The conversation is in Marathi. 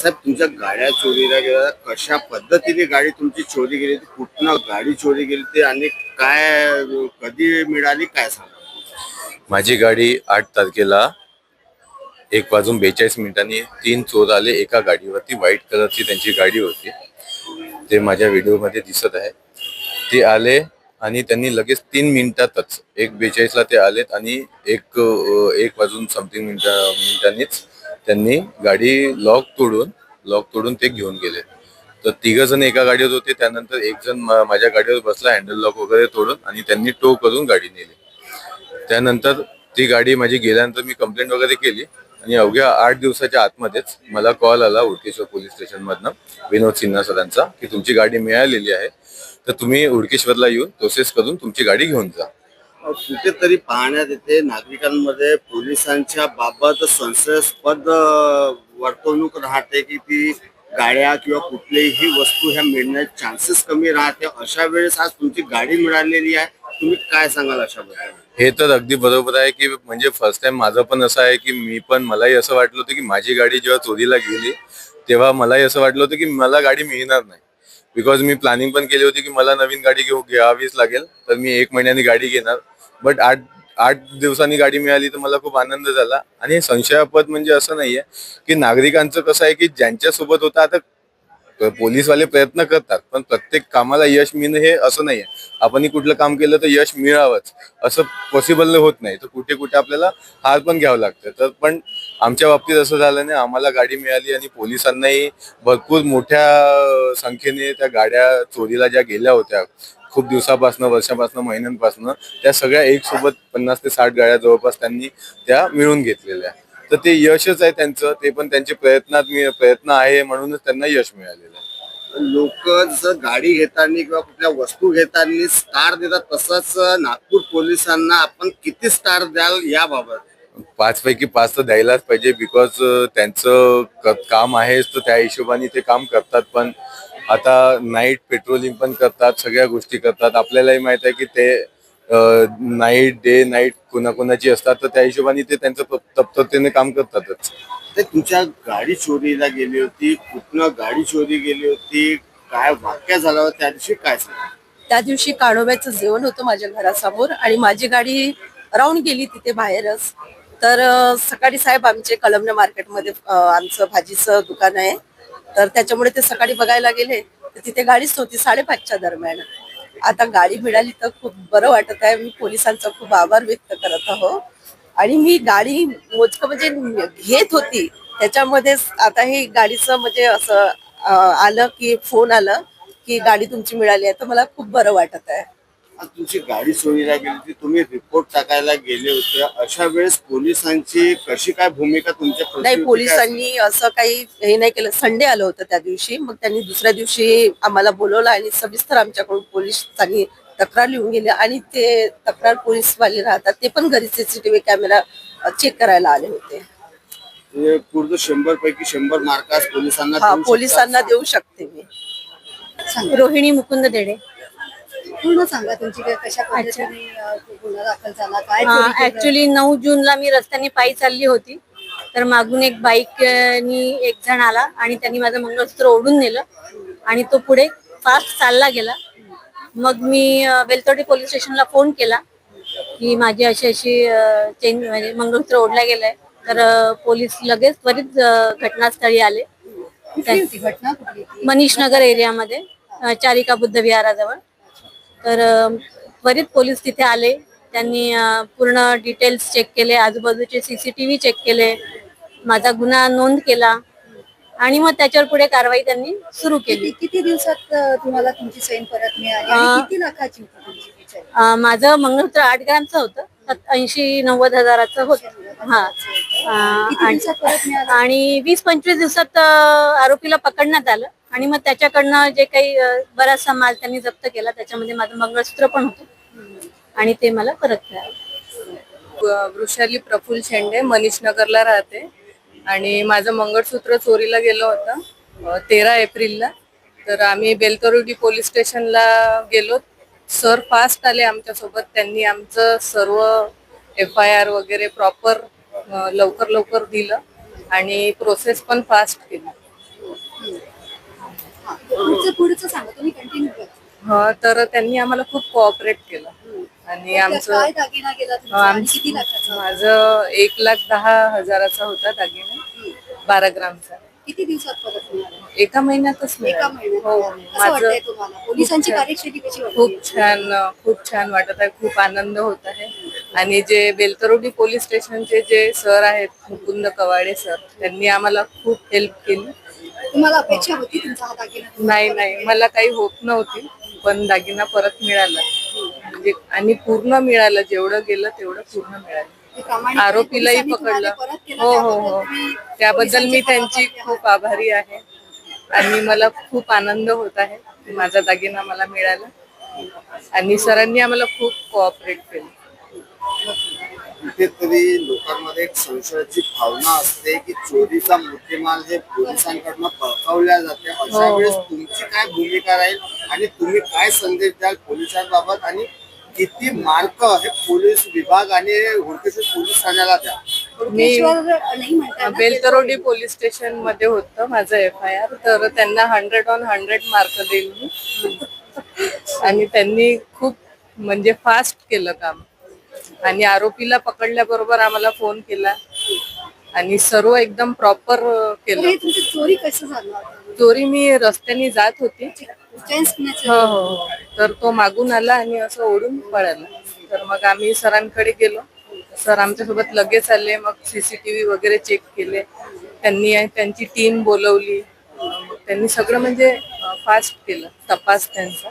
साहेब तुमच्या गाड्या चोरीला गेल्या कशा पद्धतीने गाडी तुमची चोरी गेली ती कुठनं गाडी चोरी गेली ते आणि काय कधी मिळाली काय सांगा? माझी गाडी आठ तारखेला एक वाजून बेचाळीस मिनिटांनी तीन चोर आले एका गाडीवरती व्हाईट कलरची त्यांची गाडी होती. ते माझ्या व्हिडिओमध्ये दिसत आहे. ते आले आणि त्यांनी लगेच तीन मिनिटातच एक बेचाळीसला ते आलेत आणि एक अं, एक वाजून समथिंग मिनिटा मिनिटांनीच त्यांनी गाडी लॉक तोडून लॉक तोडून ते घेऊन गेले. तर तिघ जण एका गाडीवर होते त्यानंतर एक जण माझ्या गाडीवर बसला हँडल लॉक वगैरे तोडून आणि त्यांनी टो करून गाडी नेली. त्यानंतर ती गाडी माझी गेल्यानंतर मी कंप्लेंट वगैरे केली आणि अवघ्या आठ दिवसाच्या आतमध्येच मला कॉल आला उडकेश्वर पोलीस स्टेशन मधनं विनोद सिन्हा सरांचा की तुमची गाडी मिळालेली आहे. तर तुम्ही उडकेश्वरला येऊन प्रोसेस करून तुमची गाडी घेऊन जा. कुठेतरी पाहण्यात येते. नागरिकांमध्ये पोलिसांच्या बाबत संशयास्पद वर्तवणूक राहते की ती गाड्या किंवा कुठलीही वस्तू ह्या मिळण्याचे चान्सेस कमी राहते. अशा वेळेस आज तुमची गाडी मिळालेली आहे. तुम्ही काय सांगाल अशाबद्दल? हे तर अगदी बरोबर आहे की म्हणजे फर्स्ट टाइम माझं पण असं आहे की मी पण मलाही असं वाटलं होतं की माझी गाडी जेव्हा चोरीला गेली तेव्हा मलाही असं वाटलं होतं की मला गाडी मिळणार नाही. बिकॉज मी प्लॅनिंग पण केली होती की मला नवीन गाडी घेऊ घ्यावीच लागेल तर मी एक महिन्यानी गाडी घेणार. बट आठ आठ दिवसांनी गाडी मिळाली तर मला खूप आनंद झाला. आणि संशयापद म्हणजे असं नाहीये की नागरिकांचं कसं आहे की ज्यांच्या सोबत होतं आता पोलीसवाले प्रयत्न करतात पण प्रत्येक कामाला यश मिळणं हे असं नाहीये. आपण कुठलं काम केलं तर यश मिळावंच. असं पॉसिबल होत नाही. तर कुठे कुठे आपल्याला हार पण घ्यावं लागतं. तर पण आमच्या बाबतीत असं झालं नाही. आम्हाला गाडी मिळाली आणि पोलिसांनाही भरपूर मोठ्या संख्येने त्या गाड्या चोरीला ज्या गेल्या होत्या खूप दिवसापासून वर्षापासून महिन्यांपासून त्या सगळ्या एक सोबत पन्नास ते साठ गाड्या जवळपास त्यांनी त्या मिळून घेतलेल्या. तर ते यशच आहे त्यांचं. ते पण त्यांचे प्रयत्नात प्रयत्न आहे म्हणूनच त्यांना यश मिळालेलं आहे. लोक जसं गाडी घेताना किंवा कुठल्या वस्तू घेताना स्टार देतात तसंच नागपूर पोलिसांना आपण किती स्टार द्याल याबाबत? पाच पैकी पाच तर द्यायलाच पाहिजे बिकॉज त्यांचं काम आहेच तर त्या हिशोबाने ते काम करतात. पण आता नाईट पेट्रोलिंग पण करतात सगळ्या गोष्टी करतात. आपल्यालाही माहीत आहे की ते नाईट डे नाईट कोणाकोणाची असतात तर त्या हिशोबाने ते त्यांचं तत्परतेने काम करतातच. ते तुमच्या गाडी चोरीला गेली होती कुठनं गाडी चोरी गेली होती काय वाक्य झाला होता त्या दिवशी काय सांगा त्या दिवशी काढोब्याचं जेवण होतं माझ्या घरासमोर आणि माझी गाडी राहून गेली तिथे बाहेरच. तर अं, सकाळी साहेब आमचे कलमने मार्केटमध्ये अं, आमचं भाजीचं दुकान आहे. तर त्याच्यामुळे ते सकाळी बघायला गेले. तर तिथे गाडीच नव्हती साडेपाचच्या दरम्यान. आता गाडी मिळाली तर खूप बरं वाटत आहे. मी पोलिसांचा खूप आभार व्यक्त करत आहो. आणि मी गाडी मोजकं म्हणजे घेत होती. त्याच्यामध्येच आता हे गाडीचं म्हणजे असं आलं की फोन आलं की गाडी तुमची मिळाली आहे तर मला खूप बरं वाटत आहे. तुमची गाडी चोरीला गेली होती तुम्ही रिपोर्ट टाकायला गेले होते. अशा वेळेस पोलिसांची कशी काय भूमिका तुमच्या प्रती नाही होती? पोलिसांनी असं काही हे नाही केलं. संडे आलं होतं त्या दिवशी. मग त्यांनी दुसऱ्या दिवशी आम्हाला बोलवलं आणि सविस्तर आमच्याकडून पोलिसांनी तक्रार लिहून गेली आणि ते तक्रार पोलीसवाले राहतात ते पण घरी सीसीटीव्ही कॅमेरा चेक करायला आले होते. म्हणजे पूर्ण शंभर पैकी शंभर मार्क आज पोलिसांना हा देऊ शकता. पोलिसांना देऊ शकते मी. रोहिणी मुकुंद देडे. पूर्ण सांगा तुमची काय कशा पद्धतीने अ, गुन्हा दाखल झाला? काय चोरी केलं? ऍक्च्युली नऊ जूनला मी रस्त्याने पायी चालली होती. तर मागून एक बाईक नी एक जण आला आणि त्यांनी माझं मंगळसूत्र ओढून नेलं आणि तो पुढे फास्ट चालला गेला. मग मी अ, बेलतोडी पोलीस स्टेशनला फोन केला की माझी अशी अशी अ, चेन म्हणजे मंगळसूत्र ओढला गेलंय. तर अ, पोलीस लगेच त्वरित अ, घटनास्थळी आले. कुठली होती घटना? कुठली? मनीष नगर एरियामध्ये अ, चारिका बुद्ध विहाराजवळ. तर त्वरित पोलीस तिथे आले. त्यांनी पूर्ण डिटेल्स चेक केले आजूबाजूचे सीसीटीव्ही चेक केले माझा गुन्हा नोंद केला आणि मग त्याच्यावर पुढे कारवाई त्यांनी सुरू केली. किती दिवसात तुम्हाला तुमची चैन परत मिळाली किती लाखाची माझं मंगळसूत्र आठ ग्रॅमचं होतं. ऐंशी नव्वद हजाराचं होतं. हा. आणि- वीस पंचवीस दिवसात आरोपीला पकडण्यात आलं. आणि मग त्याच्याकडनं जे काही बराचसा माल त्यांनी जप्त केला. त्याच्यामध्ये माझं मंगळसूत्र पण होतं. आणि ते मला परत मिळालं. वृषाली प्रफुल्ल शेंडे मनीष नगरला राहते. आणि माझं मंगळसूत्र चोरीला गेलं होतं तेरा एप्रिलला. तर आम्ही बेलतरोडी पोलीस स्टेशनला गेलो. सर फास्ट आले आमच्यासोबत. त्यांनी आमचं सर्व एफ आय आर वगैरे प्रॉपर लवकर लवकर दिलं आणि प्रोसेस पण फास्ट केली. हा. पुढचं पुढचं सांगा तुम्ही कंटिन्यू करा. हा तर त्यांनी आम्हाला खूप कोऑपरेट केलं. आणि आमचं काय दागिना गेला तुमचा? आणि आमचं- किती लाखाचा? माझं एक लाख दहा हजाराचा होता दागिना. बारा ग्रामचा. किती दिवसात परत मिळाला? एका महिन्यातच एका मिळाला. महिन्यात? हो कसं माझं वाटतंय तुम्हाला? पोलिसांची खूप छान. कार्यशैली कशी वाटते खूप छान खूप छान वाटत आहे. खूप आनंद होत आहे. आणि जे बेलतरोडी पोलीस स्टेशनचे जे सर आहेत मुकुंद कवाडे सर त्यांनी आम्हाला खूप हेल्प केली. तुम्हाला अपेक्षा होती तुमचा हा दागिना नाही नाही. मला काही होत नव्हती पण दागिना परत मिळाला. म्हणजे आणि पूर्ण मिळालं. जेवढं गेलं तेवढं पूर्ण मिळालं. ते प्रामाणिकपणे आरोपीलाही पोलिसांनी तुम्हाला पकडलं. परत केलं, हो हो त्याबद्दल हो. तुम्ही त्याबद्दल मी पोलिसांचे त्यांची आभार खूप आभारी आहे. आणि मला खूप आनंद होत आहे की माझा दागिना मला मिळाला. आणि सरांनी आम्हाला खूप कोऑपरेट केलं. कुठेतरी लोकांमध्ये एक संशयाची भावना असते की चोरीचा मुद्देमाल हे पोलिसांकडनं पळकावल्या जाते. अशा हो, वेळेस हो. तुमची काय भूमिका राहील आणि तुम्ही काय संदेश द्याल पोलिसांबाबत? आणि किती मार्क हे पोलीस विभाग आणि हुडकेश्वर पोलीस ठाण्याला द्या. ना? बेलतरोडी पोलीस स्टेशनमध्ये होतं माझं एफ आय आर तर त्यांना हंड्रेड ऑन हंड्रेड मार्क देईल मी. आणि त्यांनी खूप म्हणजे फास्ट केलं काम. आणि आरोपीला पकडल्याबरोबर आम्हाला फोन केला आणि सर्व एकदम प्रॉपर केलं. तुमची चोरी कसं झालं? चोरी मी रस्त्याने जात होती? हो हो हो. तर तो मागून आला आणि असं ओढून पळाला. तर मग आम्ही सरांकडे गेलो. सर आमच्यासोबत लगेच आले मग सीसीटीव्ही वगैरे चेक केले. त्यांनी त्यांची टीम बोलवली. मग त्यांनी सगळं म्हणजे फास्ट केलं. तपास त्यांचा.